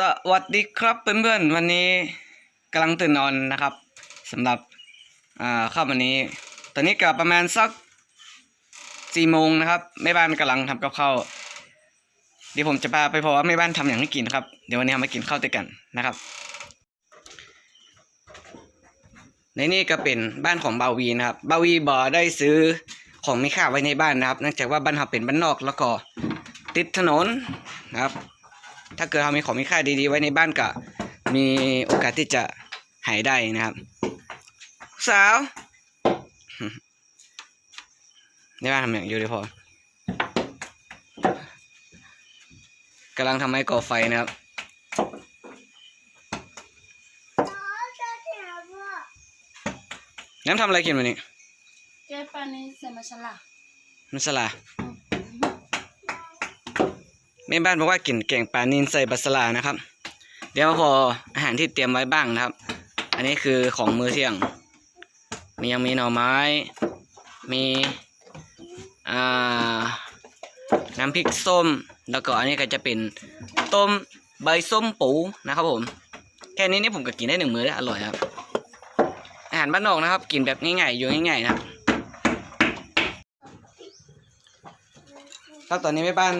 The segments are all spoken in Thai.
สวัสดีครับเพื่อนๆวันนี้กำลังตื่นนอนนะครับสำหรับอ่าค่ำวันนี้ ตอนนี้ก็ประมาณสักสี่โมงนะครับแม่บ้านกำลังทำกับข้าวเดี๋ยวผมจะพาไปพอว่าแม่บ้านทำอย่างให้กินครับเดี๋ยววันนี้เรามากินข้าวด้วยกันนะครับ ในนี่ก็เป็นบ้านของบาวีนะครับบาวีบอได้ซื้อของมีค่าไว้ในบ้านนะครับเนื่องจากว่าบ้านเราเป็นบ้านนอกแล้วก็ติดถนนนะครับ ถ้าเกิดเรามีของมีค่าดีๆ ไว้ในบ้านก็มีโอกาสที่จะหายได้นะครับ สาวในบ้านทำอย่างอยู่ดีพอกำลังทำไม้ก่อไฟนะครับน้ำทำอะไรกินวันนี้ Qué pan es de masala? มัสลา แม่บ้านบอกว่ากินแกงปลานินใส่บัสลานะครับ เดี๋ยวพออาหารที่เตรียมไว้บ้างนะครับ อันนี้คือของมื้อเที่ยง มียังมีหน่อไม้ มีอ่าน้ำพริกส้ม แล้วก็อันนี้ก็จะเป็นต้มใบส้มปูนะครับผม แค่นี้นี่ผมก็กินได้หนึ่งมื้อแล้วอร่อยครับ อาหารบ้านนอกนะครับ กินแบบง่ายๆอยู่ง่ายๆนะครับครับตอนนี้แม่บ้าน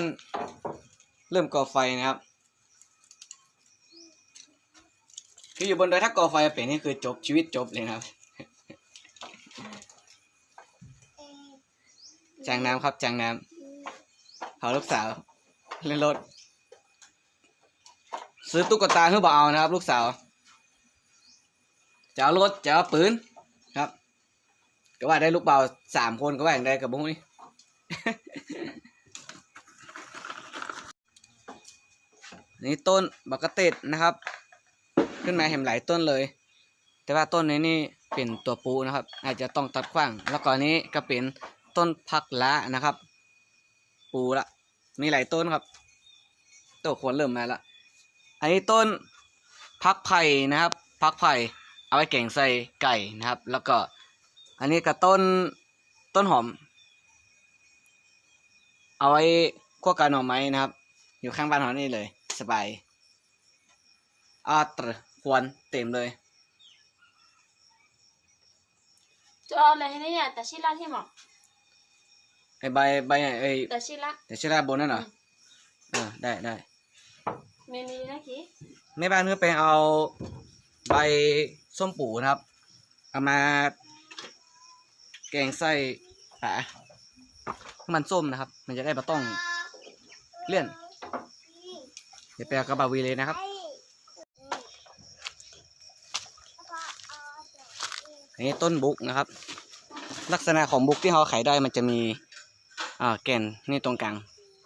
เริ่มก่อไฟนะครับ คืออยู่บนดอยถ้าก่อไฟเป็นนี่คือจบชีวิตจบเลยนะครับจางน้ำครับจางน้ำเผาลูกสาวเล่นรถ ซื้อตุ๊กตาเพื่อบ่เอานะครับ ลูกสาวจะเอารถจะเอาปืนครับ ก็ว่าได้ลูกเบาสามคนก็ว่าอย่างได้กับบุ้งนี่ นี่ต้นบักกะเตดนะครับ ขึ้นมาเห็นหลายต้นเลย แต่ว่าต้นนี้นี่เป็นตัวปูนะครับ อาจจะต้องตัดขว้าง แล้วก็นี้ก็เป็นต้นพักละนะครับ ปูละมีหลายต้นครับตัวควรเริ่มมาละอันนี้ต้นพักไผ่นะครับ พักไผ่เอาไว้แกงใส่ไก่นะครับ แล้วก็อันนี้ก็ต้นต้นหอม เอาไว้คั่วกาหน่อไม้นะครับ อยู่ข้างบ้านเรานี่เลย สบายอาตรควรเต็มเลย Cho lấy này nhà ta xí la thêm mà. ไอใบใบไอ Ta xí la. แต่ชื่อราบนนั่นเหรอเออได้ได้ Mẹ mì nó kì. แม่บ้านก็ไปเอาใบส้มปูนะครับ เอามา แกงไส้ปลาให้มันส้มนะครับ มันจะได้ไม่ต้องเลี่ยน เดี๋ยวไปเอากระบาวีเลยนะครับ อันนี้ต้นบุกนะครับ ลักษณะของบุกที่เขาขายได้มันจะมีอ่าแกนนี่ตรงกลาง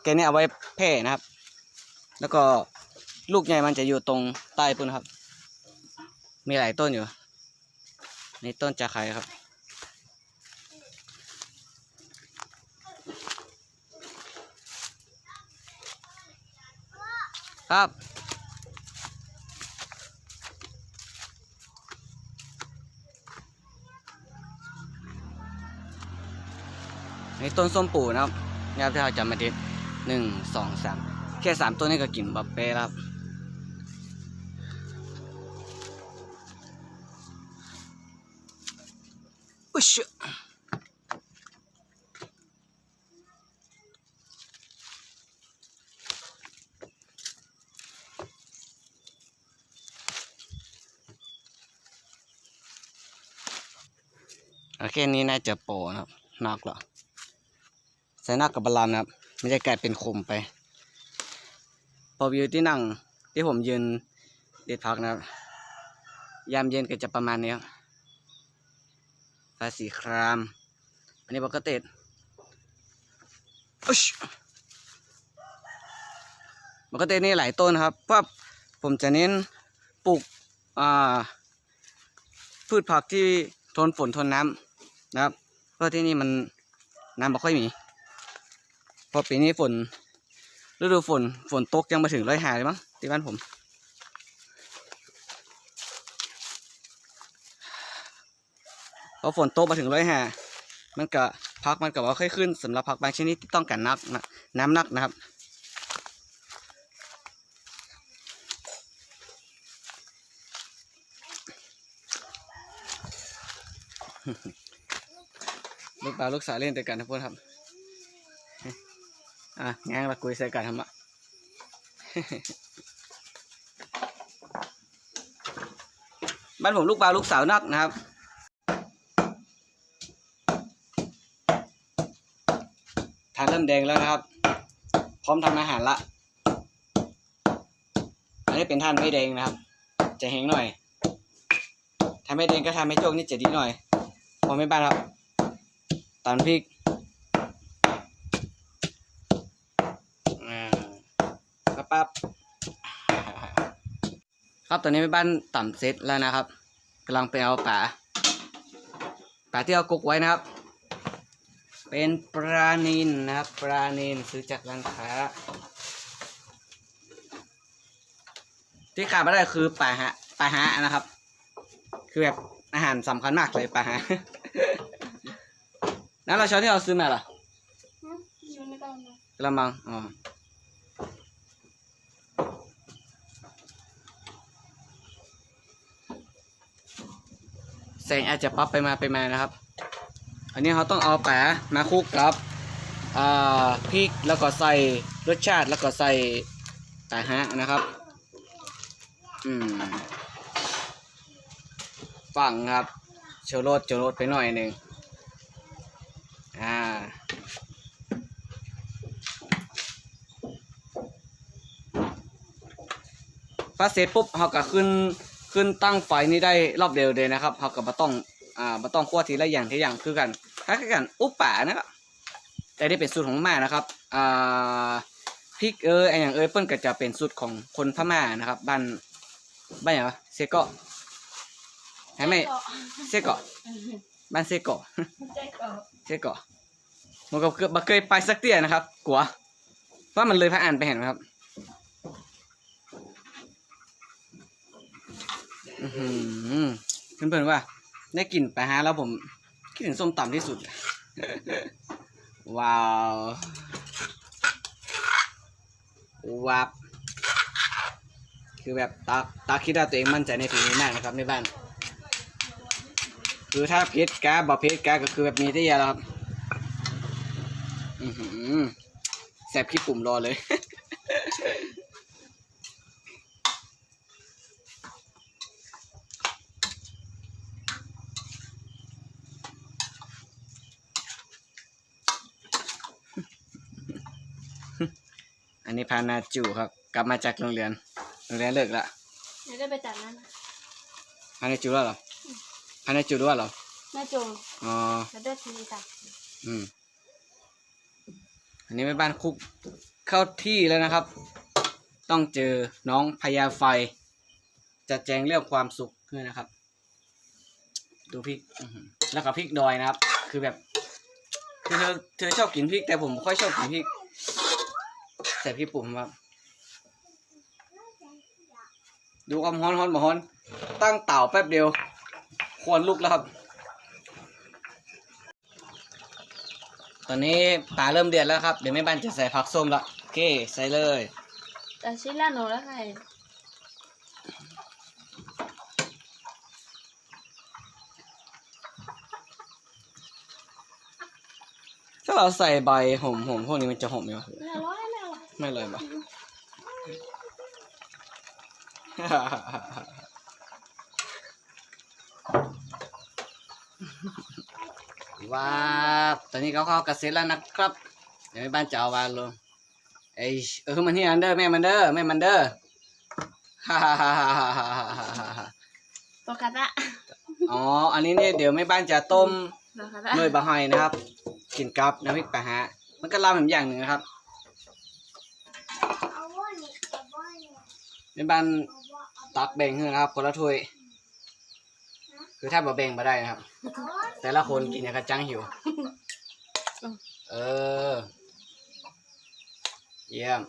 แกนนี่เอาไว้แพร่นะครับ แล้วก็ลูกใหญ่มันจะอยู่ตรงใต้ปุ่นครับ มีหลายต้นอยู่นี่ต้นจะไข่ครับ ครับนี่ต้นส้มปูนะครับนี่ครับที่เราจะมาด็ดหนึ่งสองสามแค่สามต้นนี่ก็กินบับเป้แล้วครับอุ๊ยเชอะโอเคนี้น่าจะโปรนะครับนอกหรอใส่น้ากับบาลานนะครับไม่ได้กลายเป็นคมไป พอวิวที่นั่งที่ผมยืนเด็ดพักนะครับ ยามเย็นก็จะประมาณนี้ครับฟ้าสีคราม อันนี้บอกกเตดอุ๊ยบอกกเตดนี่หลายต้นครับเพราะผมจะเน้นปลูกอ่าพืชผักที่ทนฝนทนน้ำ นะครับ เพราะที่นี่มันน้ำไม่ค่อยมี พอปีนี้ฝนฤดูฝนฝนตกยังมาถึงร้อยหาเลยมั้งที่บ้านผมพอฝนตกมาถึงร้อยหามันก็พักมันก็ว่าค่อยขึ้นสำหรับพักบางชนิดที่ต้องการนักน้ำนักนะครับฮึ ลูกปลาลูกสาวเล่นแต่กันนะพวกครับ อะงางละกุยใส่กันทำอะบ้านผมลูกปลาลูกสาวนักนะครับทานเริ่มแดงแล้วนะครับ พร้อมทำอาหารละ อันนี้เป็นท่านไม่แดงนะครับ จะแห้งหน่อยถ้าไม่แดงก็ทำให้โจกนี่จะดีหน่อยพอไม่บ้านครับ ตอนพริกปั๊บปั๊บครับตอนนี้ไม่บ้านต่ำเซตแล้วนะครับกำลังไปเอาป่าป่าที่เรากุกไว้นะครับ เป็นปลานินนะครับปลานินซื้อจากร้านค้า ที่ขาดไม่ได้คือปลาฮะปลาฮะนะครับ คือแบบอาหารสำคัญมากเลยปลาฮะ นั้นเราช้อนที่เราซื้อมาเหรอหึอยู่ในกล่องนะกระมังอ๋อแสงอาจจะปรับไปมาไปมานะครับ อันนี้เขาต้องเอาแปะมาคลุกกับอ่าพริกแล้วก็ใส่รสชาติแล้วก็ใส่ปลาฮะนะครับ อืมฟังครับโชว์รสโชว์รสไปหน่อยหนึ่ง พอเสร็จปุ๊บเราก็ขึ้นขึ้นตั้งไฟนี่ได้รอบเดียวเลยนะครับเราก็มาต้องอ่ามาต้องคั่วทีละอย่างทีละอย่างคือกันคล้ายๆกันอุปป่านะครับแต่ได้เป็นสูตรของม่านะครับอ่าพริกเอยไออย่างเอยเปิ้นก็จะเป็นสูตรของคนพม่านะครับบ้านบ้านอย่างวะเซโกะใช่ไหมเซโกะบ้านเซโกะใจเกาะเซโกะมันก็เกือบบ่เคยไปสักเตี้ยนะครับ กลัวเพราะมันเลยพระอ่านไปเห็นไหมครับ อือหือเพื่อนๆว่า ได้กลิ่นไปฮะแล้วผมคิดถึงส้มตำที่สุด ว้าววับคือแบบตาตาคิดว่าตัวเองมั่นใจในฝีมือมากนะครับในบ้านคือถ้าเพชรกาบอเพชรกาก็คือแบบมีได้ยาแล้วครับอือหือแสบขี้ปุ่มรอเลย อันนี้พานาจูครับ กลับมาจากโรงเรียนโรงเรียนเลิกละเดี๋ยวได้ไปจัดนั้นนะพานาจูแล้วเหรอพานาจูด้วยเหรอแม่จงอ๋อแล้วได้ทีจ้ะอืมอันนี้แม่บ้านคุกเข้าที่แล้วนะครับ ต้องเจอน้องพญาไฟ จะแจงเรื่องความสุขด้วยนะครับ ดูพริกอื้อหือแล้วก็พริกดอยนะครับ คือแบบคือเธอเธอชอบกินพริกแต่ผมไม่ค่อยชอบกินพริก ใส่พริกปุ่มครับ ดูความฮ้อนฮ้อนบ่ฮ้อน ตั้งเต่าแป๊บเดียว ควรลุกแล้วครับ ตอนนี้ปลาเริ่มเดือดแล้วครับ เดี๋ยวแม่บ้านจะใส่ผักส้มละโอเค ใส่เลย แต่ชิ้นละหนูแล้วไงถ้าเราใส่ใบหอมหอมพวกนี้มันจะหอมไหมวะ ไม่เลยปะว้าวตอนนี้เขาเข้ากระเซ็ตแล้วนะครับ เดี๋ยวแม่บ้านจะเอาวางลงเอ้ยเออมันนี่อันเดอร์แม่มันเด้อแม่มันเด้อฮ่าฮ่าฮ่าฮ่าฮ่าฮ่าฮ่าฮ่าฮ่าตัวกาตะอ๋อ อันนี้เนี่ยเดี๋ยวแม่บ้านจะต้มตัวกาตะหน่วยบะหอยนะครับ กินกับน้ำพริกปลาฮะมันก็ลำเหมือนอย่างหนึ่งนะครับ ในบ้านตักแบ่งนะครับคนละถ้วย คือถ้าบ่แบ่งมาได้นะครับ แต่ละคนกินเนี่ยกระจังหิว เออ เยี่ยม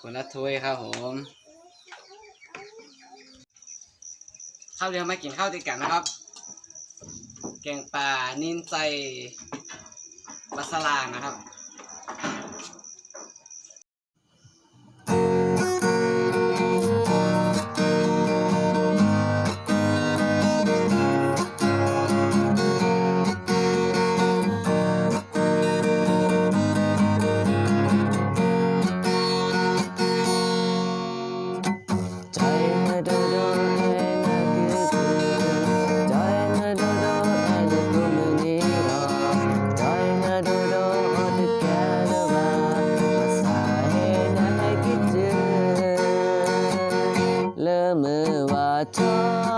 คนละถ้วยครับผมข้าวเดียวมากินข้าวติดกันนะครับ แกงป่านินใส่ปลาสลานะครับ 마름을 와줘.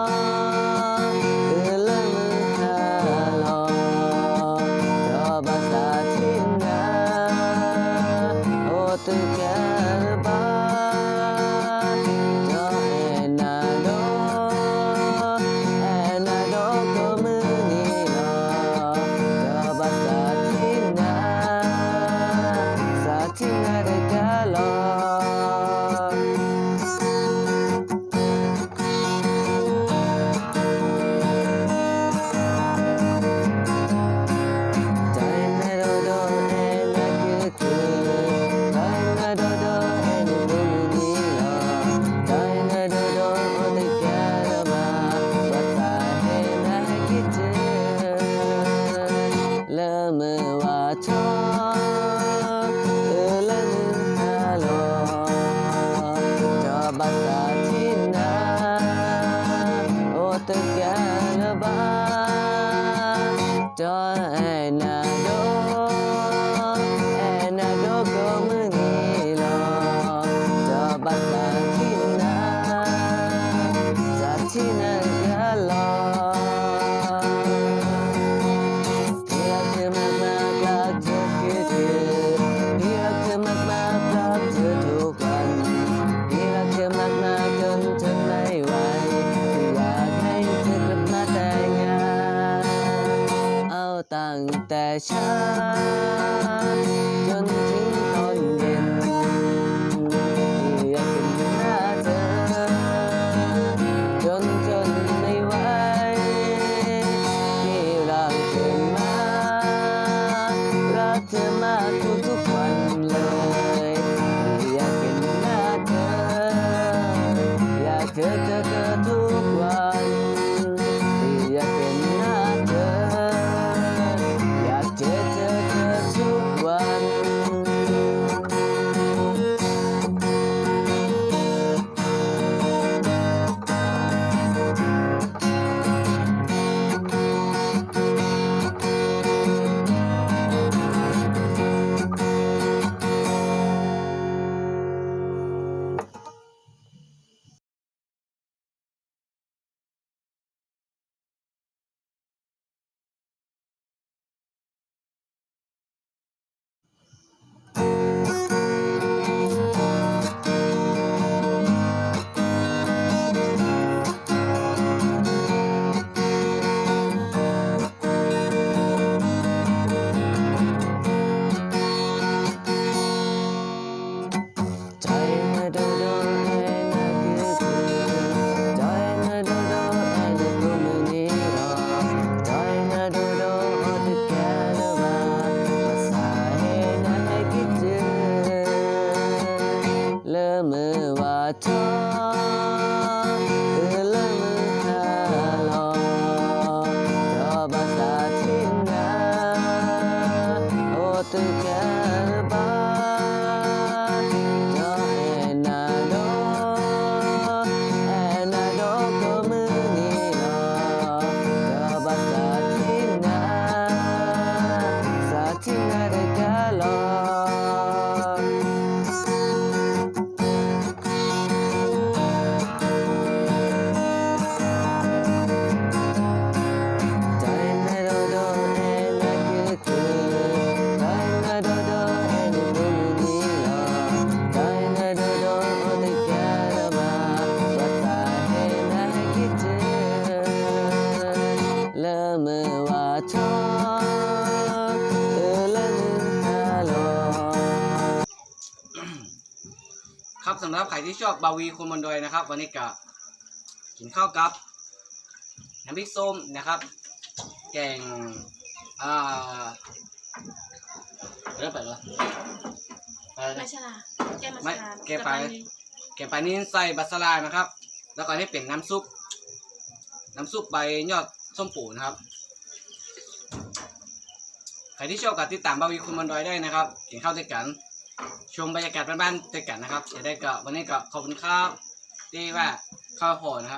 อ ใครที่ชอบบาวีคนบนดอยนะครับ วันนี้ก็กินข้าวกับน้ำพริกส้มนะครับ แกงอ่าเริ่มไปเหรอไปเลไม่ยใช่ละแกมาไม่ชาแกไปแกงปลานี้ใส่บัสลานะครับ แล้วก็นี่เป็นน้ำซุป น้ำซุปใบยอดส้มปูนะครับใครที่ชอบก็ติดตามบาวีคุณบนดอยได้นะครับกินข้าวด้วยกัน ชมบรรยากาศบ้านๆด้วยกันนะครับจะได้ก็วันนี้ก็ขอบคุณครับที่ว่าเข้าพอนะครับ